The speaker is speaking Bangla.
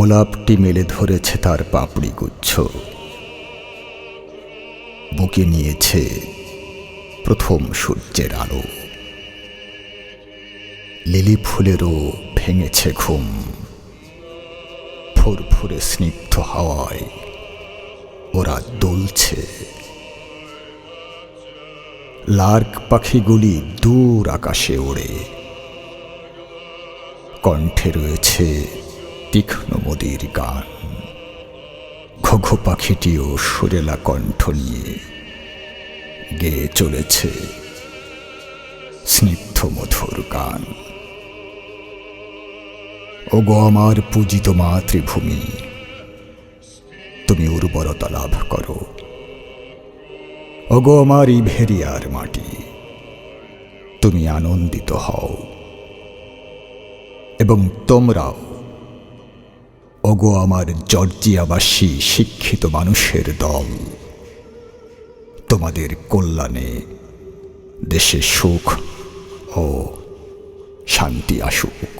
গোলাপটি মেলে ধরেছে তার পাপড়ি গুচ্ছ। বুকে নিয়েছে প্রথম সূর্যের আলো। লিলি ফুলেরও ভেঙেছে ঘুম। ফুরফুরে স্নিগ্ধ হাওয়ায় ওরা দুলছে। লার্ক পাখিগুলি দূর আকাশে ওড়ে। কণ্ঠে রয়েছে তীক্ষ্ণ মোদির গান। ঘঘো পাখিটিও সুরেলা কণ্ঠ নিয়ে গেয়ে চলেছে স্নিগ্ধ মধুর গান। ওগো আমার পূজিত মাতৃভূমি, তুমি উর্বরতা লাভ করো। ওগো আমার ইভেরিয়ার মাটি, তুমি আনন্দিত হও। এবং তোমরাও ওগো আমার জর্জিয়াবাসী শিক্ষিত মানুষের দল। তোমাদের কল্যাণে দেশে সুখ ও শান্তি আসুক।